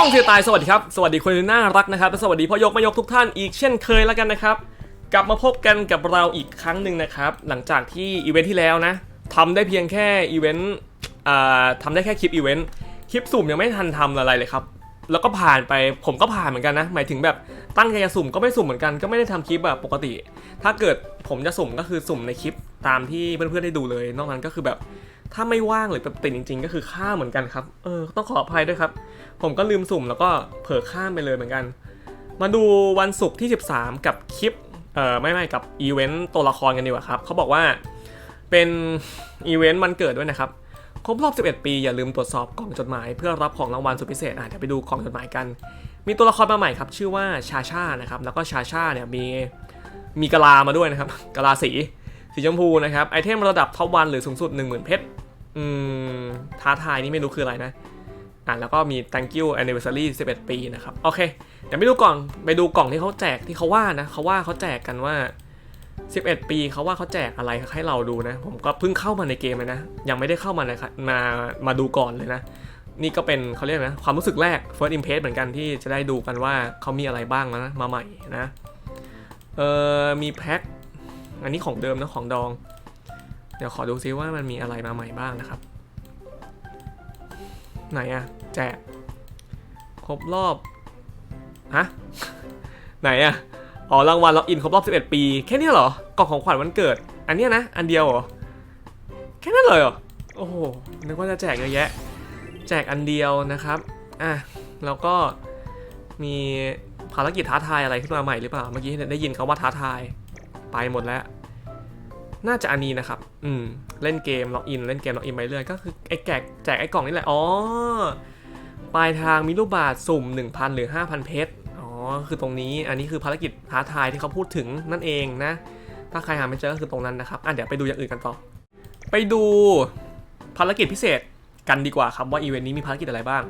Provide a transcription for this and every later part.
้องเสียตายสวัสดีครับ สวัสดีคนน่ารักนะครับและสวัสดีพ่อยกแม่ยกทุกท่านอีกเช่นเคยแล้วกันนะครับ กลับมาพบกันกับเราอีกครั้งหนึ่งนะครับ หลังจากที่อีเวนท์ที่แล้วนะทำได้เพียงแค่อีเวนต์ทำได้แค่คลิปอีเวนต์คลิปสุ่มยังไม่ทันทำอะไรเลยครับ แล้วก็ผ่านไปผมก็ผ่านเหมือนกันนะ หมายถึงแบบตั้งใจจะสุ่มก็ไม่สุ่มเหมือนกันก็ไม่ได้ทำคลิปแบบปกติ ถ้าเกิดผมจะสุ่มก็คือสุ่มในคลิปตามที่เพื่อนๆได้ดูเลย นอกนั้นก็คือแบบ ถ้าไม่ว่างหรือแบบติดจริง ๆ ก็คือข้ามเหมือนกันครับ เออต้องขออภัยด้วยครับ ผมก็ลืมสุ่มแล้วก็เผลอข้ามไปเลยเหมือนกัน มาดูวันศุกร์ที่ 13 กับคลิป เออไม่ไม่กับอีเวนต์ตัวละครกันดีกว่าครับเขาบอกว่าเป็นอีเวนต์มันเกิดด้วยนะครับ ครบรอบ 11 ปี อย่าลืมตรวจสอบกล่องจดหมาย เพื่อรับของรางวัลสุดพิเศษอะเดี๋ยวไปดูกล่องจดหมายกัน มีตัวละครมาใหม่ครับ ชื่อว่าชาชานะครับแล้วก็ชาชาเนี่ยมีมีกะลามาด้วยนะครับกะลาสีสีชมพูนะครับไอเทมระดับท็อปวันหรือสูงสุด 10,000 เพชร อืมท้าทายนี่ไม่รู้คืออะไรนะอะแล้วก็มี thank you anniversary 11 ปีนะครับ โอเค เดี๋ยวไปดูกล่องไปดูกล่องที่เขาแจกที่เขาว่านะเขาว่าเขาแจกกันว่า 11 ปีเขาว่าเขาแจกอะไรให้เราดูนะ ผมก็เพิ่งเข้ามาในเกมเลยนะ ยังไม่ได้เข้ามานมามาดูก่อนเลยนะ นี่ก็เป็นเขาเรียกนะ ความรู้สึกแรก first impress เหมือนกันที่จะได้ดูกันว่าเขามีอะไรบ้างนะมาใหม่นะเออมีแพ็คอันนี้ของเดิมนะของดอง เดี๋ยวขอดูซิว่ามันมีอะไรมาใหม่บ้างนะครับ ไหนอะแจกครบรอบฮะไหนอะอ๋อรางวัลล็อกอินครบรอบ 11 ปี แค่นี้เหรอกล่องของขวัญวันเกิด อันนี้นะ อันเดียวเหรอ แค่นั้นเลยเหรอ โอ้โห นึกว่าจะแจกเยอะแยะ แจกอันเดียวนะครับ อะ แล้วก็มีภารกิจท้าทายอะไรขึ้นมาใหม่หรือเปล่า เมื่อกี้ได้ยินเขาว่าท้าทาย ไปหมดแล้ว น่าจะอันนี้นะครับ อืม เล่นเกมล็อกอินเล่นเกมล็อกอินไปเรื่อยก็คือไอ้แจกแจกไอ้กล่องนี่แหละ อ๋อ ปลายทางมีรูปบาทสุ่ม 1,000 หรือ 5,000 เพชร อ๋อ คือตรงนี้ อันนี้คือภารกิจท้าทายที่เขาพูดถึงนั่นเองนะ ถ้าใครหาไม่เจอก็คือตรงนั้นนะครับ อะเดี๋ยวไปดูอย่างอื่นกันต่อ ไปดูภารกิจพิเศษกันดีกว่าครับว่าอีเวนต์นี้มีภารกิจอะไรบ้าง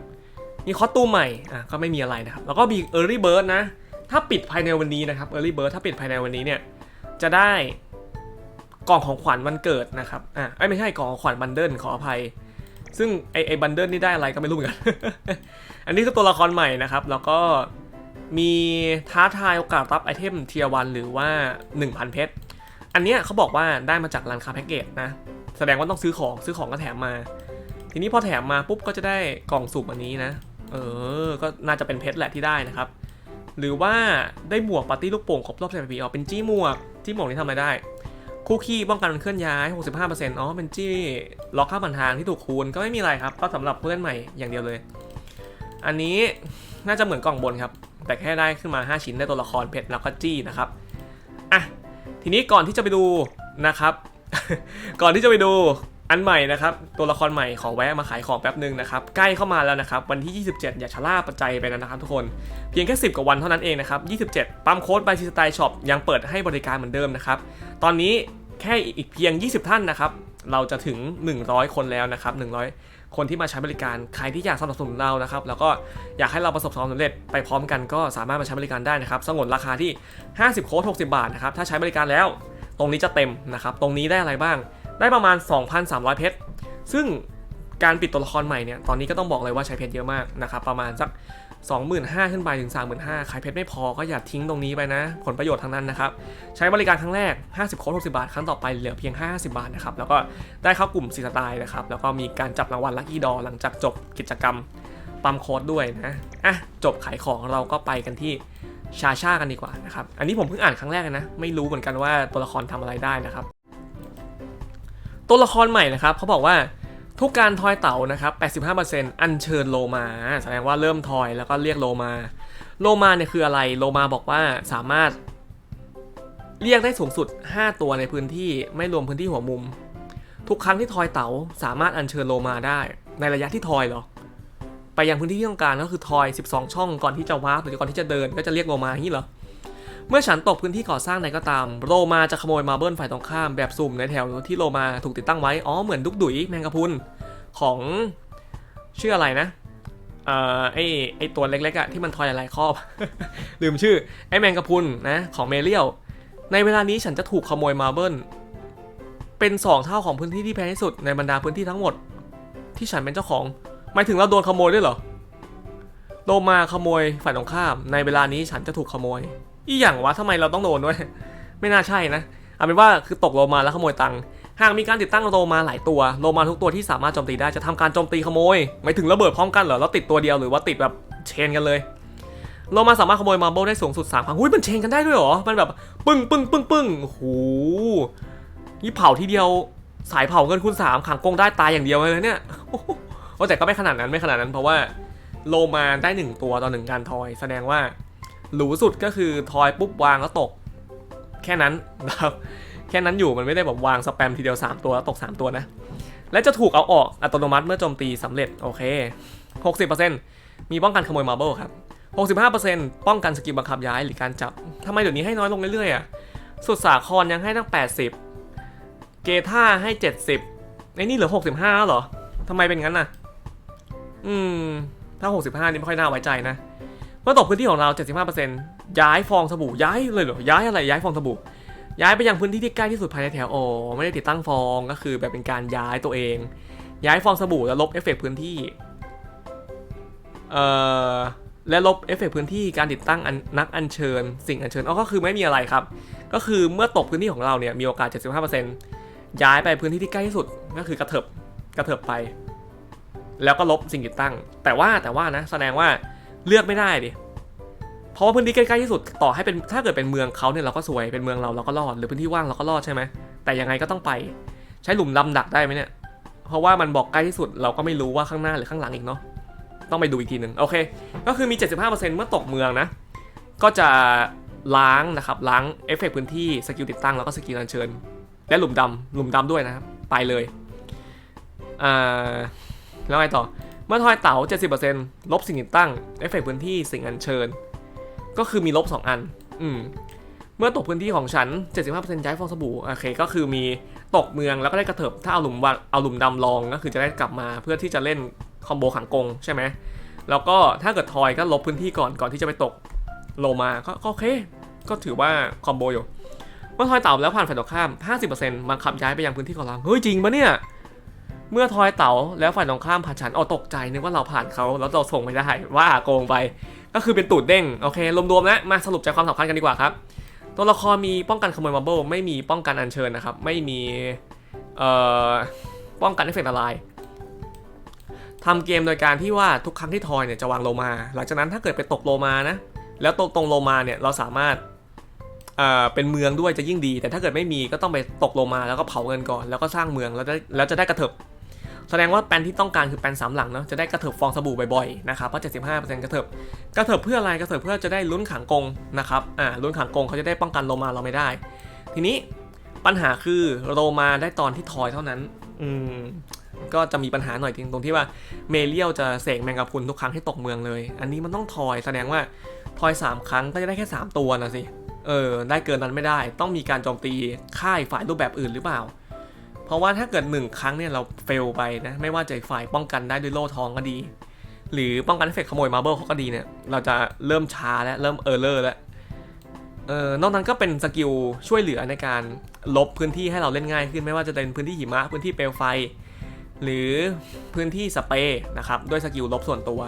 มีคอสตูมใหม่ อะก็ไม่มีอะไรนะครับ แล้วก็มี Early Bird นะ ถ้าปิดภายในวันนี้นะครับ Early Bird ถ้าปิดภายในวันนี้เนี่ย จะได้ กล่องของขวัญวันเกิดนะครับอะไม่ใช่กล่องของขวัญบันเดิลขออภัย ซึ่งไอไอบันเดิลนี่ได้อะไรก็ไม่รู้เหมือนกัน อันนี้คือตัวละครใหม่นะครับ แล้วก็มีท้าทายโอกาสรับไอเทมเทียวันหรือว่า 1,000 เพชร อันเนี้ยเขาบอกว่าได้มาจากร้านค้าแพ็กเกจนะ แสดงว่าต้องซื้อของซื้อของก็แถมมา ทีนี้พอแถมมาปุ๊บก็จะได้กล่องสุ่มอันนี้นะ เออ ก็น่าจะเป็นเพชรแหละที่ได้นะครับ หรือว่าได้หมวกปาร์ตี้ลูกโป่งครบรอบสิบปีอ๋อเป็นจี้หมวก จี้หมวกนี่ทำอะไรได้ คู่ขี้ป้องกันการเคลื่อนย้าย 65%อ๋อเป็นจี้ล็อกค่าผ่านทางที่ถูกคูณก็ไม่มีอะไรครับ ก็สำหรับเพื่อนใหม่อย่างเดียวเลย อันนี้น่าจะเหมือนกล่องบนครับ แต่แค่ได้ขึ้นมา 5 ชิ้นได้ตัวละครเพชรแล้วก็จี้นะครับอะทีนี้ก่อนที่จะไปดูนะครับ ก่อนที่จะไปดู อันใหม่นะครับตัวละครใหม่ขอแวะมาขายของแป๊บหนึ่งนะครับใกล้เข้ามาแล้วนะครับวันที่ 27 อย่าชะล่าปัจจัยไปนะครับทุกคนเพียงแค่ 10 กว่าวันเท่านั้นเองนะครับ27 ปั๊มโค้ด by ซีสไตล์ช็อปยังเปิดให้บริการเหมือนเดิมนะครับตอนนี้แค่อีกเพียง 20 ท่านนะครับเราจะถึง 100 คนแล้วนะครับ100 คนที่มาใช้บริการใครที่อยากสนับสนุนเรานะครับแล้วก็อยากให้เราประสบความสำเร็จไปพร้อมกันก็สามารถมาใช้บริการได้นะครับสงวนราคาที่ 50 โค้ด60 บาทนะครับถ้าใช้บริการแล้ว ตรงนี้จะเต็มนะครับตรงนี้ได้อะไรบ้าง ได้ประมาณ 2,300 เพชร ซึ่งการปิดตัวละครใหม่เนี่ย ตอนนี้ก็ต้องบอกเลยว่าใช้เพชรเยอะมากนะครับ ประมาณสัก 25,000 ขึ้นไปถึง 35,000 ใครเพชรไม่พอก็อย่าทิ้งตรงนี้ไปนะ ผลประโยชน์ทั้งนั้นนะครับ ใช้บริการครั้งแรก 50 โค้ด60 บาท ครั้งต่อไปเหลือเพียง 50 บาทนะครับ แล้วก็ได้เข้ากลุ่มสีสไตล์นะครับ แล้วก็มีการจับรางวัลลัคกี้ดอหลังจากจบกิจกรรมปั๊มโค้ดด้วยนะ อะ จบขายของเราก็ไปกันที่ชาชากันดีกว่านะครับ อันนี้ผมเพิ่งอ่านครั้งแรกนะ ไม่รู้เหมือนกันว่าตัวละครทำอะไรได้นะครับ ตัวละครใหม่นะครับเขาบอกว่าทุกการทอยเต่านะครับ 85%อัญเชิญโลมา แสดงว่าเริ่มทอยแล้วก็เรียกโลมา โลมาเนี่ยคืออะไร โลมาบอกว่าสามารถ เรียกได้สูงสุด 5 ตัวในพื้นที่ไม่รวมพื้นที่หัวมุม ทุกครั้งที่ทอยเต๋าสามารถอัญเชิญโลมาได้ ในระยะที่ทอยเหรอ ไปยังพื้นที่ที่ต้องการก็คือทอย 12 ช่องก่อนที่จะวาร์ปหรือก่อนที่จะเดินก็จะเรียกโลมาอย่างนี้เหรอ เมื่อฉันตกพื้นที่ก่อสร้างใดก็ตามโลมาจะขโมยมาเบิลฝ่ายตรงข้ามแบบสุ่มในแถวที่โลมาถูกติดตั้งไว้ อ๋อเหมือนดุกดุยแมงกะพุนของชื่ออะไรนะเอ่อไอไอตัวเล็กๆอะที่มันทอยหลายครอบ ลืมชื่อไอแมงกะพุนนะของเมเรียลในเวลานี้ฉันจะถูกขโมยมาเบิลเป็น 2 เท่าของพื้นที่ที่แพงที่สุดในบรรดาพื้นที่ทั้งหมด ที่ฉันเป็นเจ้าของหมายถึงเราโดนขโมยด้วยเหรอโลมาขโมยฝ่ายตรงข้าม ในเวลานี้ฉันจะถูกขโมย อีหยังวะทำไมเราต้องโดนด้วย ไม่น่าใช่นะ เอาเป็นว่าคือตกโลมาแล้วขโมยตังค์หากมีการติดตั้งโลมาหลายตัว โลมาทุกตัวที่สามารถโจมตีได้จะทำการโจมตีขโมย ไม่ถึงระเบิดพร้อมกันเหรอ แล้วติดตัวเดียวหรือว่าติดแบบเชนกันเลย โลมาสามารถขโมยมาร์เบิลได้สูงสุด3ครั้งหุ้ยมันเชนกันได้ด้วยเหรอ มันแบบปึ้งปึ้งปึ้งปึ้งโอ้โหนี่เผาทีเดียวสายเผาเงินคูณสามขังกงได้ตายอย่างเดียวเลยเนี่ยโอ้โหโอ้แต่ก็ไม่ขนาดนั้นไม่ขนาดนั้นเพราะว่าโลมาได้หนึ่งตัวต่อหนึ่งการทอย แสดงว่า หรูสุดก็คือทอยปุ๊บวางแล้วตก แค่นั้นนะครับแค่นั้นอยู่มันไม่ได้แบบวางสแปมทีเดียว 3 ตัวแล้วตก 3 ตัวนะ และจะถูกเอาออกอัตโนมัติเมื่อโจมตีสำเร็จโอเค 60%มีป้องกันขโมยมาร์เบิลครับ 65%ป้องกันสกิลบังคับย้ายหรือการจับทำไมเดี๋ยวนี้ให้น้อยลงเรื่อยๆอะสุดสาครยังให้ตั้ง 80 เกท่าให้ 70ไอ้นี่เหลือ 65แล้วเหรอทำไมเป็นงั้นน่ะ อืม ถ้า 65 นี่ไม่ค่อยน่าไว้ใจนะ เมื่อตกพื้นที่ของเรา 75%ย้ายฟองสบู่ย้ายเลยเหรอย้ายอะไรย้ายฟองสบู่ย้ายไปยังพื้นที่ที่ใกล้ที่สุดภายในแถวโอไม่ได้ติดตั้งฟองก็คือแบบเป็นการย้ายตัวเอง ย้ายฟองสบู่แล้วลบเอฟเฟกต์พื้นที่เอ่อและลบเอฟเฟกต์พื้นที่การติดตั้งนนักอัญเชิญ สิ่งอัญเชิญอ๋อก็คือไม่มีอะไรครับ ก็คือเมื่อตกพื้นที่ของเราเนี่ยมีโอกาส 75%ย้ายไปพื้นที่ที่ใกล้ที่สุดก็คือกระเถิบกระเถิบไป แล้วก็ลบสิ่งติดตั้ง แต่ว่าแต่ว่านะแสดงว่า เลือกไม่ได้ดิเพราะว่าพื้นที่ใกล้ๆที่สุดต่อให้เป็นถ้าเกิดเป็นเมืองเขาเนี่ยเราก็สวยเป็นเมืองเราเราก็รอดหรือพื้นที่ว่างเราก็รอดใช่ไหมแต่ยังไงก็ต้องไป ใช้หลุมดำดักได้ไหมเนี่ย เพราะว่ามันบอกใกล้ที่สุดเราก็ไม่รู้ว่าข้างหน้าหรือข้างหลังอีกเนาะต้องไปดูอีกทีหนึ่งโอเค ก็คือมี 75%เมื่อตกเมืองนะ ก็จะล้างนะครับล้างเอฟเฟกต์พื้นที่สกิลติดตั้งแล้วก็สกิลอัญเชิญ และหลุมดำหลุมดำด้วยนะครับไปเลยอ่าแล้วไงต่อ เมื่อทอยเต๋า70%ลบสิ่งติดตั้งเอฟเฟกพื้นที่สิ่งอัญเชิญ ก็คือมีลบ 2 อัน อืม เมื่อตกพื้นที่ของฉัน 75%ย้ายฟองสบู่ โอเค ก็คือมีตกเมืองแล้วก็ได้กระเถิบ ถ้าเอาหลุมวางเอาหลุมดำลองก็คือจะได้กลับมาเพื่อที่จะเล่นคอมโบขังกงใช่ไหม แล้วก็ถ้าเกิดทอยก็ลบพื้นที่ก่อนก่อนที่จะไปตกโลมาก็ก็โอเค ก็ถือว่าคอมโบอยู่เมื่อทอยเต่าแล้วผ่านฝ่ายตรงข้าม 50%บังคับย้ายไปยังพื้นที่ของเราเฮ้ยจริงปะเนี่ย เมื่อทอยเต่าแล้วฝ่ายตรงข้ามผ่านฉันเอาตกใจนึกว่าเราผ่านเขาแล้วเราส่งไม่ได้ว่าโกงไป ก็คือเป็นตูดเด้งโอเครวมๆแล้วมาสรุปใจความสำคัญกันดีกว่าครับตัวละครมีป้องกันขโมยมาร์เบิลไม่มีป้องกันอัญเชิญนะครับ ไม่มีเอ่อป้องกันเอฟเฟกต์อะไรทำเกมโดยการที่ว่าทุกครั้งที่ทอยเนี่ยจะวางโลมา หลังจากนั้นถ้าเกิดไปตกโลมานะ แล้วตรงตรงโลมาเนี่ยเราสามารถเอ่อเป็นเมืองด้วยจะยิ่งดี แต่ถ้าเกิดไม่มีก็ต้องไปตกโลมาแล้วก็เผาเงินก่อน แล้วก็สร้างเมืองแล้วจะแล้วจะได้กระเถิบ แสดงว่าแปนที่ต้องการคือแปนสามหลังเนาะจะได้กระเถิบฟองสบู่บ่อยๆนะครับเพราะ 75%กระเถิบกระเถิบเพื่ออะไรกระเถิบเพื่อจะได้ลุ้นขังกงนะครับอ่าลุ้นขังกงเขาจะได้ป้องกันโลมาเราไม่ได้ ทีนี้ปัญหาคือโลมาได้ตอนที่ทอยเท่านั้นอืมก็จะมีปัญหาหน่อยตรงที่ว่าเมเลียวจะเสกแมงกะพรุนทุกครั้งที่ตกเมืองเลย อันนี้มันต้องทอยแสดงว่าทอย 3 ครั้งก็จะได้แค่ 3 ตัวนะสิเออได้เกินนั้นไม่ได้ ต้องมีการโจมตีค่ายฝ่ายรูปแบบอื่นหรือเปล่า เพราะว่าถ้าเกิดหนึ่งครั้งเนี่ยเราเฟลไปนะ ไม่ว่าจะฝ่ายป้องกันได้ด้วยโล่ทองก็ดี หรือป้องกันเอฟเฟกขโมยมาเบิลเขาก็ดีเนี่ย เราจะเริ่มช้าและเริ่มเออร์เลอร์แล้วเออนอกนั้นก็เป็นสกิลช่วยเหลือในการลบพื้นที่ให้เราเล่นง่ายขึ้นไม่ว่าจะเป็นพื้นที่หิมะพื้นที่เปลวไฟ หรือพื้นที่สเปรย์นะครับด้วยสกิลลบส่วนตัว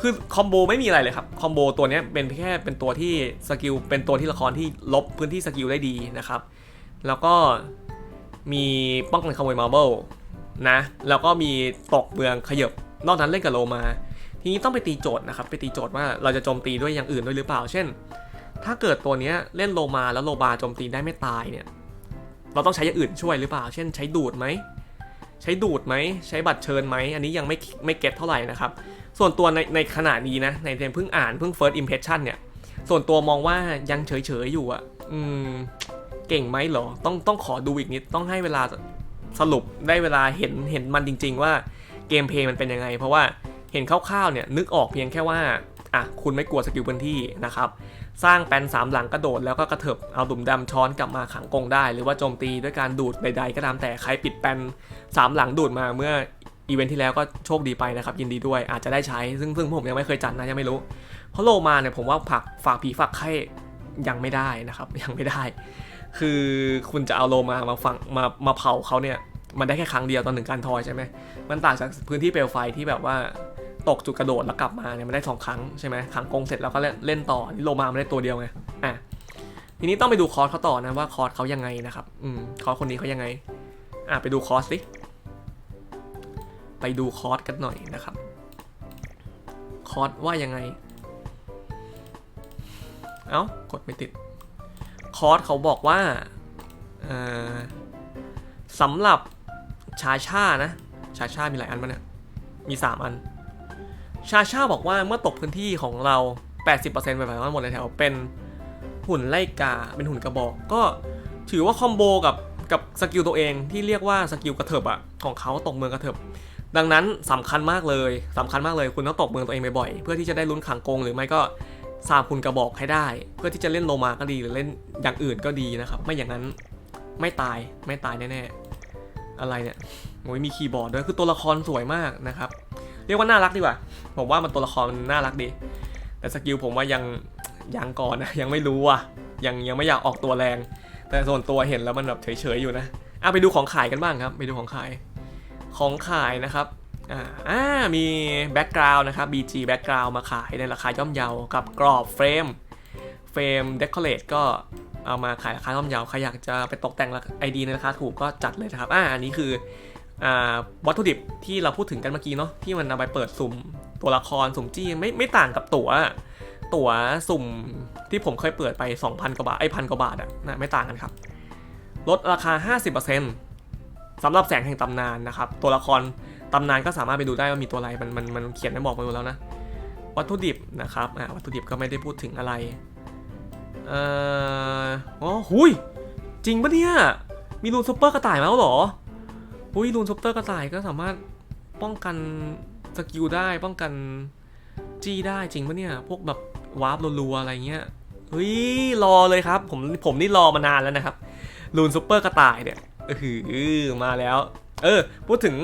คือคอมโบไม่มีอะไรเลยครับคอมโบตัวนี้เป็นแค่เป็นตัวที่สกิลเป็นตัวที่ละครที่ลบพื้นที่สกิลได้ดีนะครับ แล้วก็ มีป้องกันขโมยมาร์เบิลนะ แล้วก็มีตกเมืองขยบนอกนั้นเล่นกับโลมา ทีนี้ต้องไปตีโจทย์นะครับ ไปตีโจทย์ว่าเราจะโจมตีด้วยอย่างอื่นด้วยหรือเปล่า เช่น ถ้าเกิดตัวนี้เล่นโลมาแล้วโลบาโจมตีได้ไม่ตายเนี่ย เราต้องใช้อย่างอื่นช่วยหรือเปล่า เช่น ใช้ดูดไหม ใช้ดูดไหม ใช้บัตรเชิญไหม อันนี้ยังไม่ไม่เก็ตเท่าไหร่นะครับ ส่วนตัวในในขณะนี้นะ ในเทมเพิ่งอ่านเพิ่ง first impression เนี่ย ส่วนตัวมองว่ายังเฉยๆอยู่อะอืม เก่งไหมเหรอ ต้องต้องขอดูอีกนิด ต้องให้เวลาสรุปได้เวลาเห็นเห็นมันจริง ๆ ว่าเกมเพลย์มันเป็นยังไง เพราะว่าเห็นคร่าวๆเนี่ยนึกออกเพียงแค่ว่าอะคุณไม่กลัวสกิลพื้นที่นะครับ สร้างแปนสามหลังกระโดดแล้วก็กระเถิบเอาดุมดำช้อนกลับมาขังกงได้ หรือว่าโจมตีด้วยการดูดใดๆก็ตามแต่ใครปิดแปนสามหลังดูดมาเมื่ออีเวนท์ที่แล้วก็โชคดีไปนะครับ ยินดีด้วยอาจจะได้ใช้ ซึ่งซึ่งผมยังไม่เคยจัดนะยังไม่รู้ เพราะโลมาเนี่ยผมว่าผักฝากผีฝากไข่ยังไม่ได้นะครับ ยังไม่ได้ คือคุณจะเอาโลมามาฝังมามาเผาเขาเนี่ย มันได้แค่ครั้งเดียวตอนหนึ่งการทอยใช่ไหมมันต่างจากพื้นที่เปลวไฟที่แบบว่าตกจุดกระโดดแล้วกลับมาเนี่ยมันได้สองครั้งใช่ไหมขังกงเสร็จแล้วก็เล่นเล่นต่อนี่โลมามันได้ตัวเดียวไงอะทีนี้ต้องไปดูคอร์สเขาต่อนะว่าคอร์สเขายังไงนะครับอืมคอร์สคนนี้เขายังไงอะไปดูคอร์สสิไปดูคอร์สกันหน่อยนะครับ คอร์สว่ายังไง เอ้ากดไม่ติด คอร์สเขาบอกว่าสำหรับชาชานะ ชาชามีหลายอันมั้ยเนี่ยมี 3 อัน ชาชาบอกว่าเมื่อตกพื้นที่ของเรา 80%ไปแบบว่าหมดเลยแถวเป็นหุ่นไล่กา เป็นหุ่นกระบอก ก็ถือว่าคอมโบกับกับสกิลตัวเองที่เรียกว่าสกิลกระเถิบอะของเขาตกเมืองกระเถิบดังนั้นสำคัญมากเลยสำคัญมากเลยคุณต้องตกเมืองตัวเองบ่อยๆเพื่อที่จะได้ลุ้นขังกงหรือไม่ก็ สาบคุณกระบอกให้ได้ เพื่อที่จะเล่นโลมาก็ดีหรือเล่นอย่างอื่นก็ดีนะครับ ไม่อย่างนั้นไม่ตายไม่ตายแน่ๆอะไรเนี่ยโอ้ยมีคีย์บอร์ดด้วยคือตัวละครสวยมากนะครับ เรียกว่าน่ารักดีกว่าผมว่ามันตัวละครนน่ารักดี แต่สกิลผมว่ายังยังก่อนนะยังไม่รู้อะยังยังไม่อยากออกตัวแรง แต่ส่วนตัวเห็นแล้วมันแบบเฉยๆอยู่นะอะไปดูของขายกันบ้างครับ ไปดูของขายของขายนะครับ อ่ามีแบ็กกราวน์นะครับ BG แบ็กกราวน์มาขายในราคาย่อมเยากับกรอบเฟรมเฟรมเดคอเรทก็เอามาขายราคาย่อมเยาใครอยากจะไปตกแต่งไอดีในราคาถูกก็จัดเลยนะครับอ่าอันนี้คืออ่าวัตถุดิบที่เราพูดถึงกันเมื่อกี้เนาะที่มันเอาไปเปิดสุ่มตัวละครสุ่มจี้ไม่ไม่ต่างกับตั๋วตั๋วสุ่มที่ผมเคยเปิดไป 2,000 กว่าบาทไอ้พันกว่าบาทอะนะไม่ต่างกันครับ ลดราคา 50%สำหรับแสงแห่งตำนานนะครับ ตัวละคร ตำนานก็สามารถไปดูได้ว่ามีตัวอะไรมันมันมันเขียนไม่บอกมาดูแล้วนะ วัตถุดิบนะครับอ่าวัตถุดิบก็ไม่ได้พูดถึงอะไรเอ่ออ๋อหุยจริงปะเนี่ยมีรูนซุปเปอร์กระต่ายมาแล้วหรออุ้ยลูนซุปเปอร์กระต่ายก็สามารถป้องกันสกิลได้ป้องกันจี้ได้จริงปะเนี่ย พวกแบบวาร์ปรัวๆอะไรเงี้ยเฮ้ยรอเลยครับ ผมผมนี่รอมานานแล้วนะครับลูนซุปเปอร์กระต่ายเนี่ยเออมาแล้ว เออ พูดถึง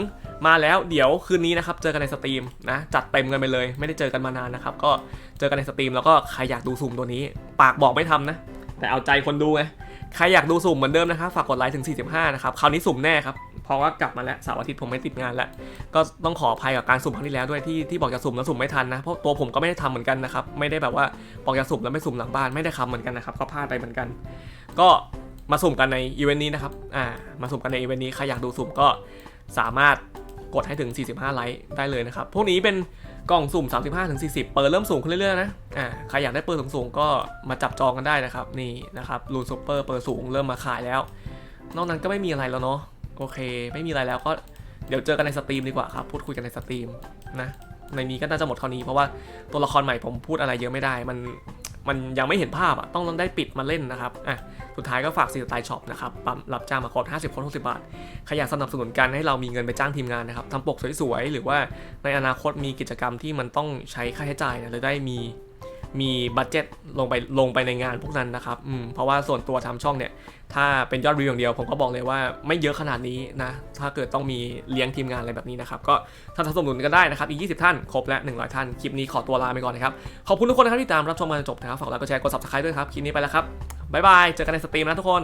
มาแล้วเดี๋ยวคืนนี้นะครับเจอกันในสตรีมนะจัดเต็มกันไปเลย ไม่ได้เจอกันมานานนะครับก็เจอกันในสตรีมแล้วก็ใครอยากดูสุ่มตัวนี้ ปากบอกไม่ทำนะ แต่เอาใจคนดูไงใครอยากดูสุ่มเหมือนเดิมนะครับฝากกดไลค์ถึง 45 นะครับคราวนี้สุ่มแน่ครับเพราะว่ากลับมาแล้วเสาร์อาทิตย์ผมไม่ติดงานแล้ว ก็ต้องขออภัยกับการสุ่มครั้งที่แล้วด้วยที่ที่บอกจะสุ่มแล้วสุ่มไม่ทันนะเพราะตัวผมก็ไม่ได้ทำเหมือนกันนะครับไม่ได้แบบว่าบอกจะสุ่มแล้วไม่สุ่มหลังบ้านไม่ได้ทำเหมือนกันนะครับก็พลาดไปเหมือนกัน ก็มาสุ่มกันในอีเวนต์นี้นะครับอ่ามาสุ่มกันในอีเวนต์นี้ใครอยากดูสุ่มก็สามารถ กดให้ถึง 45 ไลค์ได้เลยนะครับ พวกนี้เป็นกล่องสุ่ม 35-40 เปิดเริ่มสูงขึ้นเรื่อยๆนะ อ่า ใครอยากได้เปิดสูงๆก็มาจับจองกันได้นะครับ นี่นะครับรูนซูเปอร์เปิดสูงเริ่มมาขายแล้ว นอกนั้นก็ไม่มีอะไรแล้วเนาะ โอเค ไม่มีอะไรแล้วก็เดี๋ยวเจอกันในสตรีมดีกว่าครับ พูดคุยกันในสตรีมนะ ในนี้ก็น่าจะหมดเท่านี้เพราะว่าตัวละครใหม่ผมพูดอะไรเยอะไม่ได้ มัน มันยังไม่เห็นภาพอะต้องได้ปิดมาเล่นนะครับอะสุดท้ายก็ฝากซีสไตล์ช็อปนะครับปั๊มรับจ้างมาคอร์ด50คน60 บาทใครอยากสนับสนุนกันให้เรามีเงินไปจ้างทีมงานนะครับทำปกสวยๆ หรือว่าในอนาคตมีกิจกรรมที่มันต้องใช้ค่าใช้จ่ายเนี่ยจะได้มี มีบัตเจ็ตลงไปลงไปในงานพวกนั้นนะครับอืมเพราะว่าส่วนตัวทำช่องเนี่ย ถ้าเป็นยอดวิวอย่างเดียว ผมก็บอกเลยว่าไม่เยอะขนาดนี้นะ ถ้าเกิดต้องมีเลี้ยงทีมงานอะไรแบบนี้นะครับ ก็ท่านสนับสนุนกันได้นะครับ อีก 20 ท่าน ครบและ100 ท่าน คลิปนี้ขอตัวลาไปก่อนนะครับ ขอบคุณทุกคนนะครับที่ตามรับชมมาจนจบนะครับ ฝากไลค์ กดแชร์ กดซับสไครต์ด้วยครับ คลิปนี้ไปแล้วครับ บ๊ายบาย เจอกันในสตรีมนะทุกคน